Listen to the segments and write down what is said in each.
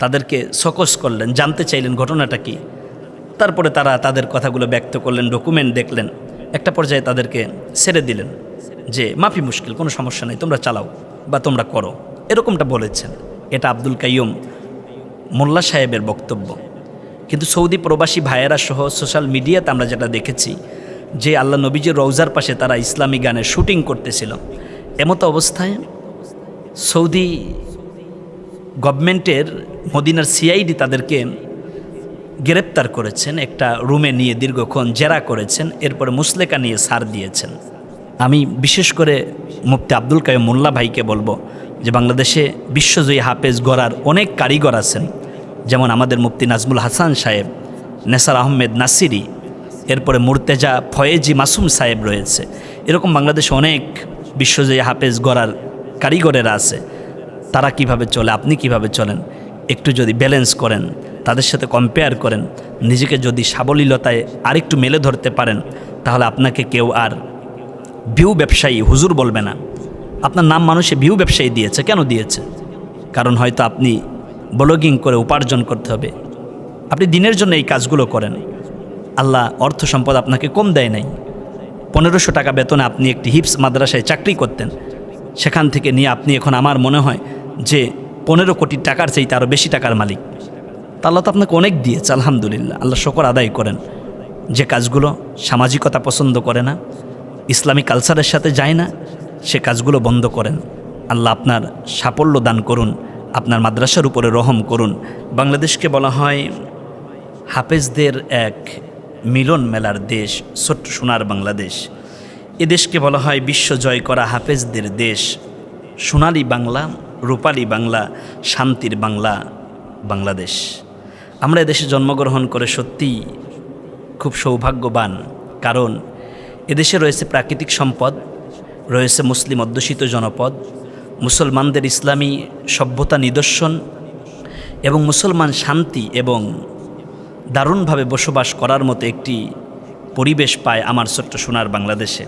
তাদেরকে সকস করলেন, জানতে চাইলেন ঘটনাটা কি। তারপরে তারা তাদের কথাগুলো ব্যক্ত করলেন, ডকুমেন্ট দেখলেন, একটা পর্যায়ে তাদেরকে ছেড়ে দিলেন যে, মাফি মুশকিল, কোনো সমস্যা নেই, তোমরা চালাও বা তোমরা করো। এরকমটা বলেছেন। এটা আব্দুল কাইয়ুম মোল্লা সাহেবের বক্তব্য। কিন্তু সৌদি প্রবাসী ভাইয়েরা সহ সোশ্যাল মিডিয়াতে আমরা যেটা দেখেছি, যে আল্লাহ নবীজির রৌজার পাশে তারা ইসলামী গানের শুটিং করতেছিল। এমতো অবস্থায় সৌদি গভর্নমেন্টের মদিনার সিআইডি তাদেরকে গ্রেপ্তার করেছেন, একটা রুমে নিয়ে দীর্ঘক্ষণ জেরা করেছেন, এরপরে মুসলেকা নিয়ে সার দিয়েছেন। আমি বিশেষ করে মুফতি আব্দুল কাইম মোল্লা ভাইকে বলব যে বাংলাদেশে বিশ্বজয়ী হাফেজ গড়ার অনেক কারিগর আছেন, যেমন আমাদের মুফতি নাজমুল হাসান সাহেব, নেসার আহমেদ নাসিরি, এরপরে মুর্তেজা ফয়েজি মাসুম সাহেব রয়েছে। এরকম বাংলাদেশে অনেক বিশ্বজয়ী হাফেজ গড়ার কারিগরেরা আছে। তারা কীভাবে চলে, আপনি কীভাবে চলেন, একটু যদি ব্যালেন্স করেন, তাদের সাথে কম্পেয়ার করেন, নিজেকে যদি সাবলীলতায় আরেকটু মেলে ধরতে পারেন, তাহলে আপনাকে কেউ আর ভিউ ব্যবসায়ী, হুজুর বলবে না। আপনার নাম মানুষে ভিউ ব্যবসায়ী দিয়েছে, কেন দিয়েছে? কারণ হয়তো আপনি ব্লগিং করে উপার্জন করতে হবে। আপনি দিনের জন্য এই কাজগুলো করেন। আল্লাহ অর্থ সম্পদ আপনাকে কম দেয় নাই। পনেরোশো টাকা বেতনে আপনি একটি হিপস মাদ্রাসায় চাকরি করতেন। সেখান থেকে নিয়ে আপনি এখন, আমার মনে হয় যে পনেরো কোটি টাকার চাইতে আরও বেশি টাকার মালিক। তা আল্লাহ তো আপনাকে অনেক দিয়েছে, আলহামদুলিল্লাহ। আল্লাহ শকর আদায় করেন। যে কাজগুলো সামাজিকতা পছন্দ করে না, ইসলামী কালচারের সাথে যায় না, সে কাজগুলো বন্ধ করেন। আল্লাহ আপনার সাফল্য দান করুন, আপনার মাদ্রাসার উপরে রহম করুন। বাংলাদেশকে বলা হয় হাফেজদের এক মিলন মেলার দেশ, ছোট্ট সোনার বাংলাদেশ। এ দেশকে বলা হয় বিশ্ব জয় করা হাফেজদের দেশ। সোনালী বাংলা রূপালী বাংলা, শান্তির বাংলা, বাংলাদেশ। আমরা এদেশে জন্মগ্রহণ করে সত্যিই খুব সৌভাগ্যবান, কারণ এদেশে রয়েছে প্রাকৃতিক সম্পদ, রয়েছে মুসলিম অধ্যুষিত জনপদ, মুসলমানদের ইসলামী সভ্যতা নিদর্শন এবং মুসলমান শান্তি এবং দারুণভাবে বসবাস করার মতো একটি পরিবেশ পায় আমার ছোট্ট সোনার বাংলাদেশে।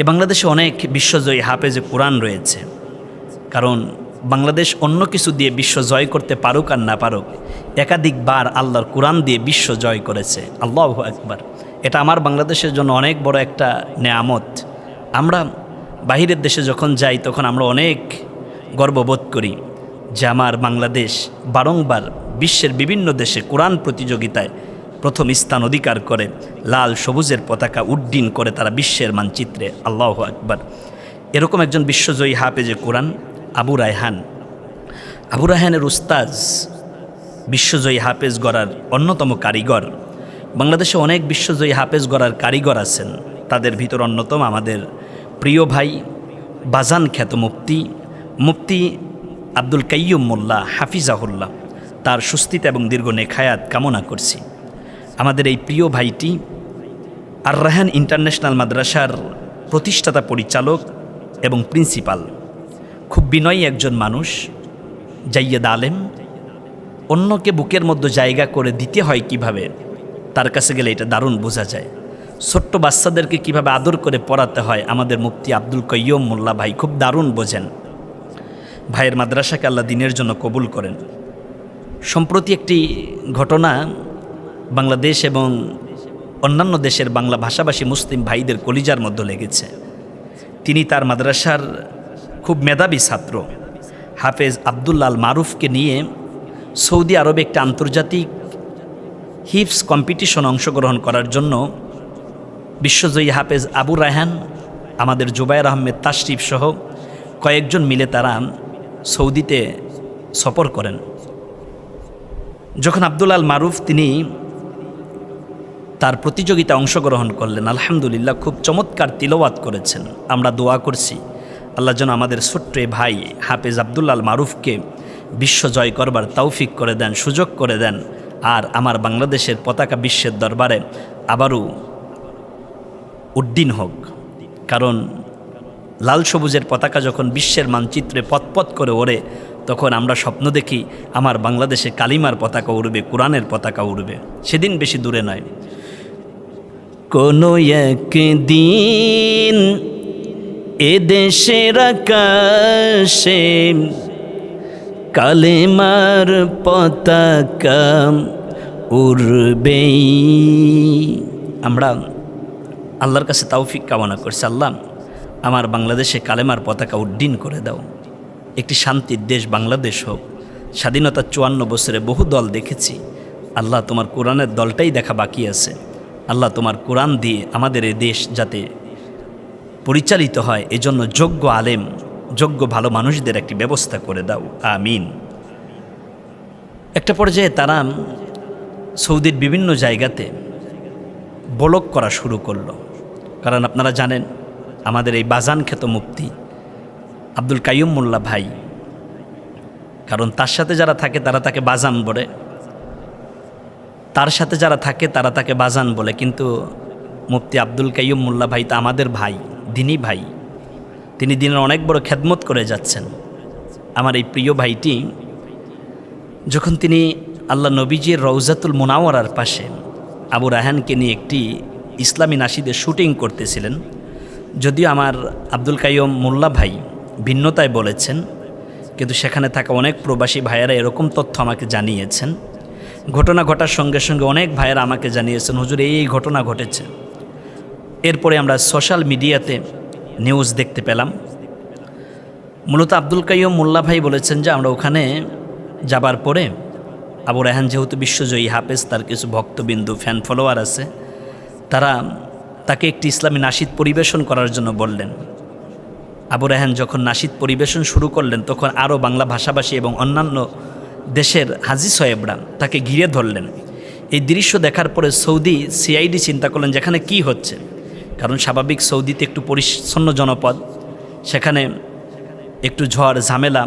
এ বাংলাদেশে অনেক বিশ্বজয়ী হাফেজে কোরআন রয়েছে। কারণ বাংলাদেশ অন্য কিছু দিয়ে বিশ্ব জয় করতে পারুক আর না পারুক, একাধিকবার আল্লাহর কোরআন দিয়ে বিশ্ব জয় করেছে। আল্লাহ একবার এটা আমার বাংলাদেশের জন্য অনেক বড় একটা নেয়ামত। আমরা বাহিরের দেশে যখন যাই, তখন আমরা অনেক গর্ববোধ করি যে আমার বাংলাদেশ বারংবার বিশ্বের বিভিন্ন দেশে কোরআন প্রতিযোগিতায় প্রথম স্থান অধিকার করে, লাল সবুজের পতাকা উড্ডীন করে তারা বিশ্বের মানচিত্রে। আল্লাহ আকবার। এরকম একজন বিশ্বজয়ী হাফেজে কোরআন আবু রায়হান। আবু রায়হানের উস্তাজ, বিশ্বজয়ী হাফেজ গড়ার অন্যতম কারিগর। বাংলাদেশে অনেক বিশ্বজয়ী হাফেজ গড়ার কারিগর আছেন। তাদের ভিতর অন্যতম আমাদের প্রিয় ভাই বাজান খ্যাত মুফতি মুফতি আব্দুল কাইয়ুম মোল্লা হাফিজাহুল্লাহ। তার সুস্থিত এবং দীর্ঘ নেখায়াত কামনা করছি। আমাদের এই প্রিয় ভাইটি আর রাহান ইন্টারন্যাশনাল মাদ্রাসার প্রতিষ্ঠাতা পরিচালক এবং প্রিন্সিপাল। খুব বিনয়ী একজন মানুষ জাইয়েদ আলেম। অন্যকে বুকের মধ্যে জায়গা করে দিতে হয় কীভাবে, তার কাছে গেলে এটা দারুণ বোঝা যায়। ছোট্ট বাচ্চাদেরকে কীভাবে আদর করে পড়াতে হয়, আমাদের মুফতি আব্দুল কয়্যম মোল্লা ভাই খুব দারুণ বোঝেন। ভাইয়ের মাদ্রাসাকে আল্লাহ দিনের জন্য কবুল করেন। সম্প্রতি একটি ঘটনা বাংলাদেশ এবং অন্যান্য দেশের বাংলা ভাষাভাষী মুসলিম ভাইদের কলিজার মধ্যে লেগেছে। তিনি তার মাদ্রাসার খুব মেধাবী ছাত্র। হাফেজ আবদুল্লাল মারুফকে নিয়ে সৌদি আরবে একটি আন্তর্জাতিক হিপস কম্পিটিশন অংশগ্রহণ করার জন্য বিশ্বজয়ী হাফেজ আবু রায়হান, আমাদের জুবাইর আহমেদ তাশরিফ সহ কয়েকজন মিলে তারা সৌদিতে সফর করেন। যখন আব্দুল আল মারুফ তিনি তার প্রতিযোগিতা অংশগ্রহণ করলেন, আলহামদুলিল্লাহ খুব চমৎকার তিলওয়াত করেছেন। আমরা দোয়া করছি। আল্লাহ যেন আমাদের ছোট্ট ভাই হাফেজ আবদুল্লাল মারুফকে বিশ্ব জয় করবার তৌফিক করে দেন, সুযোগ করে দেন আর আমার বাংলাদেশের পতাকা বিশ্বের দরবারে আবারও উড্ডীন হোক। কারণ লাল সবুজের পতাকা যখন বিশ্বের মানচিত্রে পথপথ করে ওড়ে, তখন আমরা স্বপ্ন দেখি আমার বাংলাদেশে কালিমার পতাকা উড়বে, কোরআনের পতাকা উড়বে। সেদিন বেশি দূরে নয়। কোনো একদিন এ দেশের আকাশে কালেমার পতাকা উড়বেই। আমরা আল্লাহর কাছে তৌফিক কামনা করছি, আল্লাহ আমার বাংলাদেশে কালেমার পতাকা উড্ডীন করে দাও। একটি শান্তির দেশ বাংলাদেশ হোক। স্বাধীনতার চুয়ান্ন বছরে বহু দল দেখেছি। আল্লাহ তোমার কোরআনের দলটাই দেখা বাকি আছে। আল্লাহ তোমার কোরআন দিয়ে আমাদের এই দেশ যাতে পরিচালিত হয়, এজন্য যোগ্য আলেম, যোগ্য ভালো মানুষদের একটি ব্যবস্থা করে দাও। আমিন। একটা পর্যায়ে তারা সৌদির বিভিন্ন জায়গাতে বলক করা শুরু করল। কারণ আপনারা জানেন, আমাদের এই বাজান খ্যাত মুক্তি আব্দুল কাইয়ুম মোল্লা ভাই। কারণ তার সাথে যারা থাকে, তারা তাকে বাজান বলে। তার সাথে যারা থাকে, তারা তাকে বাজান বলে। কিন্তু মুফতি আব্দুল কাইয়ুম মোল্লা ভাই তা আমাদের ভাই। দিনই ভাই। তিনি দিনের অনেক বড় খেদমত করে যাচ্ছেন। আমার এই প্রিয় ভাইটি, যখন তিনি আল্লাহ নবীজির রৌজাতুল মোনাওয়ারার পাশে আবু রাহানকে নিয়ে একটি ইসলামী নাসিদের শুটিং করতেছিলেন, যদিও আমার আব্দুল কাইয়ম মোল্লা ভাই ভিন্নতায় বলেছেন, কিন্তু সেখানে থাকা অনেক প্রবাসী ভাইয়েরা এরকম তথ্য আমাকে জানিয়েছেন। ঘটনা ঘটার সঙ্গে সঙ্গে অনেক ভাইয়েরা আমাকে জানিয়েছেন, হুজুর, এই ঘটনা ঘটেছে। এরপরে আমরা সোশ্যাল মিডিয়াতে নিউজ দেখতে পেলাম। মূলত আব্দুল কাইয়ম মোল্লা ভাই বলেছেন যে আমরা ওখানে যাবার পরে আবু রেহান যেহেতু বিশ্বজয়ী হাফেজ, তার কিছু ভক্তবিন্দু ফ্যান ফলোয়ার আছে, তারা তাকে একটি ইসলামী নাসিদ পরিবেশন করার জন্য বললেন। আবু রেহান যখন নাসিদ পরিবেশন শুরু করলেন, তখন আরও বাংলা ভাষাভাষী এবং অন্যান্য দেশের হাজি সাহেবরা তাকে ঘিরে ধরলেন। এই দৃশ্য দেখার পরে সৌদি সিআইডি চিন্তা করলেন যেখানে কি হচ্ছে। কারণ স্বাভাবিক সৌদিতে একটু পরিচ্ছন্ন জনপদ, সেখানে একটু ঝড়, ঝামেলা,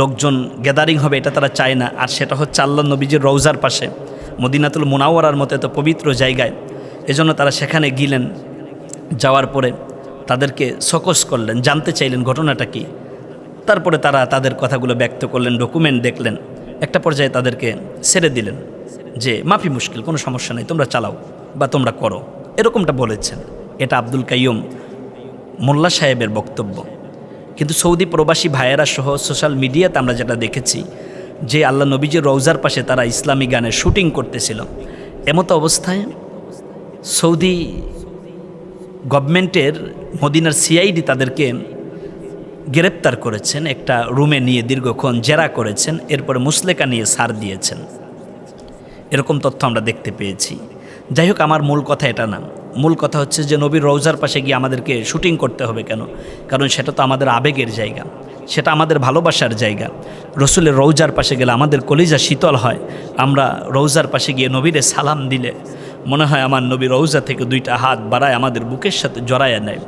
লোকজন গ্যাদারিং হবে এটা তারা চায় না। আর সেটা হচ্ছে আল্লাহ নবীজির রৌজার পাশে, মদিনাতুল মুনাওয়ারার মতো এত পবিত্র জায়গায়। এজন্য তারা সেখানে গিলেন, যাওয়ার পরে তাদেরকে সকস করলেন, জানতে চাইলেন ঘটনাটা কি। তারপরে তারা তাদের কথাগুলো ব্যক্ত করলেন ডকুমেন্ট দেখলেন, একটা পর্যায়ে তাদেরকে ছেড়ে দিলেন যে, মাফি মুশকিল, কোনো সমস্যা নেই, তোমরা চালাও বা তোমরা করো। এরকমটা বলেছেন। এটা আব্দুল কাইয়ুম মোল্লা সাহেবের বক্তব্য। কিন্তু সৌদি প্রবাসী ভাইয়েরা সহ সোশ্যাল মিডিয়াতে আমরা যেটা দেখেছি, যে আল্লাহ নবীজির রৌজার পাশে তারা ইসলামী গানের শুটিং করতেছিল। এমতো অবস্থায় সৌদি গভর্নমেন্টের মদিনার সিআইডি তাদেরকে গ্রেপ্তার করেছেন, একটা রুমে নিয়ে দীর্ঘক্ষণ জেরা করেছেন, এরপরে মুসলেকা নিয়ে সার দিয়েছেন। এরকম তথ্য আমরা দেখতে পেয়েছি। যাই হোক, আমার মূল কথা এটা না। মূল কথা হচ্ছে যে, নবীর রৌজার পাশে গিয়ে আমাদেরকে শুটিং করতে হবে কেন? কারণ সেটা তো আমাদের আবেগের জায়গা। সেটা আমাদের ভালোবাসার জায়গা। রসুলের রৌজার পাশে গেলে আমাদের কলিজা শীতল হয়। আমরা রৌজার পাশে গিয়ে নবীরে সালাম দিলে মনে হয় আমার নবী রৌজা থেকে দুইটা হাত বাড়ায় আমাদের বুকের সাথে জড়াইয়া নেয়।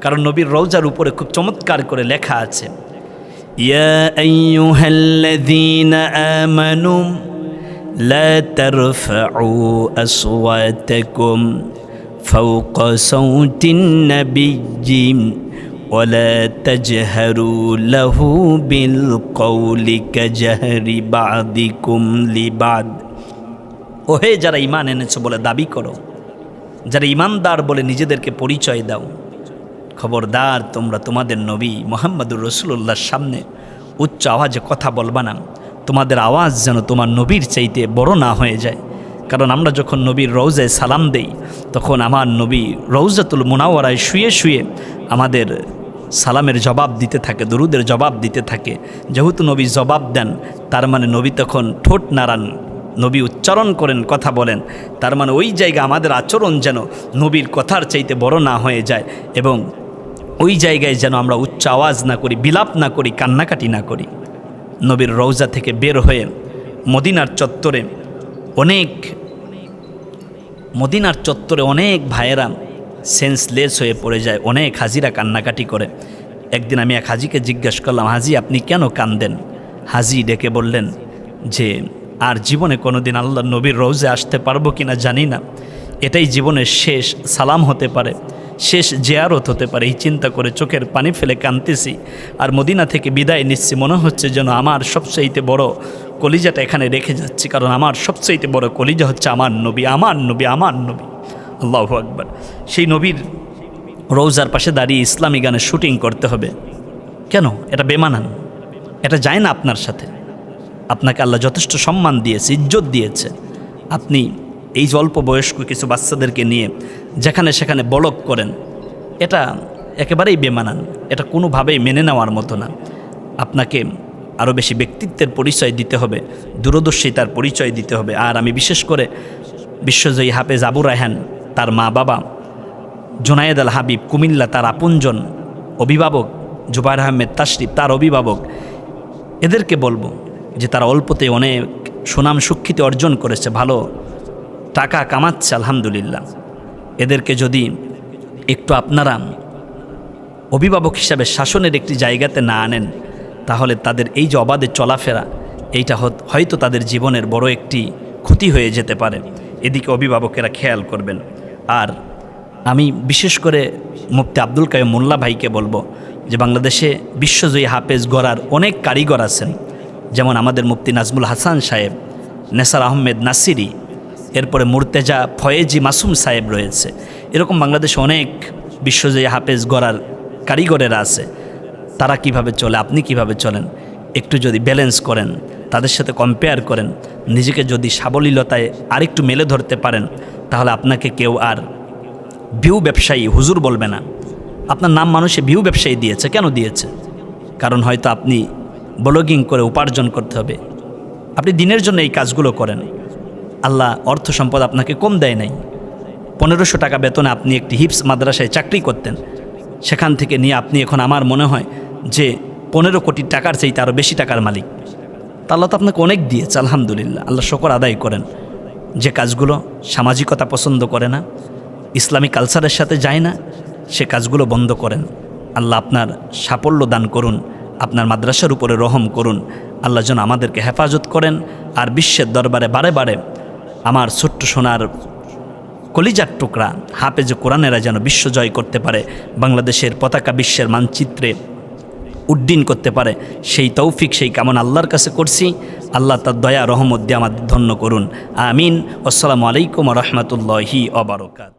কারণ নবীর রৌজার উপরে খুব চমৎকার করে লেখা আছে, ইয়া لا ترفعوا أصواتكم فوق صوت النبي ولا تجهروا له بالقول كجهر بعضكم لبعض ওহে যারা ইমান এনেছো বলে দাবি করো যারা ইমানদার বলে নিজেদেরকে পরিচয় দাও খবরদার তোমরা তোমাদের নবী মোহাম্মদুর রসুল্লাহর সামনে উচ্চ আওয়াজে কথা বলবা না তোমাদের আওয়াজ যেন তোমার নবীর চাইতে বড় না হয়ে যায়। কারণ আমরা যখন নবীর রৌজায় সালাম দেই, তখন আমার নবী রৌজাতুল মুনাওয়ারায় শুয়ে শুয়ে আমাদের সালামের জবাব দিতে থাকে, দরুদের জবাব দিতে থাকে। যেহেতু নবী জবাব দেন, তার মানে নবী তখন ঠোঁট নাড়ান, নবী উচ্চারণ করেন, কথা বলেন। তার মানে ওই জায়গা আমাদের আচরণ যেন নবীর কথার চাইতে বড় না হয়ে যায় এবং ওই জায়গায় যেন আমরা উচ্চ আওয়াজ না করি, বিলাপ না করি, কান্নাকাটি না করি। নবীর রৌজা থেকে বের হয়ে মদিনার চত্বরে অনেক, মদিনার চত্বরে অনেক ভাইয়েরা সেন্সলেস হয়ে পড়ে যায়, অনেক হাজিরা কান্নাকাটি করে। একদিন আমি এক হাজিকে জিজ্ঞেস করলাম, হাজি, আপনি কেন কান্দেন? হাজি ডেকে বললেন যে, আর জীবনে কোনো দিন আল্লাহ নবীর রৌজে আসতে পারব কিনা জানি না। এটাই জীবনের শেষ সালাম হতে পারে। শেষ জেয়ারত হতে পারে। এই চিন্তা করে চোখের পানি ফেলে কানতেছি আর মদিনা থেকে বিদায় নিচ্ছি। মনে হচ্ছে যেন আমার সবচাইতে বড় কলিজাটা এখানে রেখে যাচ্ছি। কারণ আমার সবচাইতে বড় কলিজা হচ্ছে আমার নবী আমার নবী আমার নবী। আল্লাহ আকবর। সেই নবীর রৌজার পাশে দাঁড়িয়ে ইসলামী গানের শুটিং করতে হবে। কেন? এটা বেমানান। এটা যায় না আপনার সাথে। আপনাকে আল্লাহ যথেষ্ট সম্মান দিয়েছে, ইজ্জত দিয়েছে। আপনি এই অল্প বয়স্ক কিছু বাচ্চাদেরকে নিয়ে যেখানে সেখানে বলক করেন, এটা একেবারেই বেমানান। এটা কোনোভাবেই মেনে নেওয়ার মতো না। আপনাকে আরও বেশি ব্যক্তিত্বের পরিচয় দিতে হবে দূরদর্শিতার পরিচয় দিতে হবে। আর আমি বিশেষ করে বিশ্বজয়ী হাফেজ আবু রায়হান, তার মা বাবা জোনায়েদ আল হাবিব, কুমিল্লা তার আপনজন অভিভাবক, জুবাইর আহমেদ তাশরিফ তার অভিভাবক, এদেরকে বলব যে তারা অল্পতে অনেক সুনাম সুখ্যাতি অর্জন করেছে, ভালো টাকা কামাচ্ছে, আলহামদুলিল্লাহ। এদেরকে যদি একটু আপনারা অভিভাবক হিসাবে শাসনের একটি জায়গাতে না আনেন, তাহলে তাদের এই যে অবাধে চলাফেরা, এইটা হয়তো তাদের জীবনের বড় একটি ক্ষতি হয়ে যেতে পারে। এদিকে অভিভাবকেরা খেয়াল করবেন। আর আমি বিশেষ করে মুফতি আব্দুল কাইম মোল্লা ভাইকে বলব যে বাংলাদেশে বিশ্বজয়ী হাফেজ গড়ার অনেক কারিগর আছেন। যেমন আমাদের মুফতি নাজমুল হাসান সাহেব, নেসার আহমেদ নাসিরি এরপরে মুর্তেজা ফয়েজি মাসুম সাহেব রয়েছে। এরকম বাংলাদেশে অনেক বিশ্বজয়ী হাফেজ গড়ার কারিগরেরা আছে। তারা কীভাবে চলে, আপনি কীভাবে চলেন? একটু যদি ব্যালেন্স করেন, তাদের সাথে কম্পেয়ার করেন, নিজেকে যদি সাবলীলতায় আরেকটু মেলে ধরতে পারেন, তাহলে আপনাকে কেউ আর ভিউ ব্যবসায়ী, হুজুর বলবে না। আপনার নাম মানুষে ভিউ ব্যবসায়ী দিয়েছে, কেন দিয়েছে? কারণ হয়তো আপনি ব্লগিং করে উপার্জন করতে হবে। আপনি দিনের জন্য এই কাজগুলো করেন। আল্লাহ অর্থ সম্পদ আপনাকে কম দেয় নাই। পনেরোশো টাকা বেতনে আপনি একটি হিপস মাদ্রাসায় চাকরি করতেন। সেখান থেকে নিয়ে আপনি এখন আমার মনে হয় যে পনেরো কোটি টাকার চাইতে আরও বেশি টাকার মালিক। তা তো আপনাকে অনেক দিয়েছে, আলহামদুলিল্লাহ। আল্লাহ শকর আদায় করেন। যে কাজগুলো সামাজিকতা পছন্দ করে না ইসলামী কালচারের সাথে যায় না, সে কাজগুলো বন্ধ করেন। আল্লাহ আপনার সাফল্য দান করুন, আপনার মাদ্রাসার উপরে রহম করুন। আল্লাহ যেন আমাদেরকে হেফাজত করেন আর বিশ্বের দরবারে বারে বারে আমার ছোট্ট সোনার কলিজার টুকরা হাফেজ কোরআনেরা যেন বিশ্ব জয় করতে পারে, বাংলাদেশের পতাকা বিশ্বের মানচিত্রে উড্ডীন করতে পারে, সেই তৌফিক, সেই কামন আল্লাহর কাছে করছি। আল্লাহ তার দয়া, রহমত দিয়ে আমাদের ধন্য করুন। আমিন। আসসালামু আলাইকুম রহমতুল্লাহি অবরকাত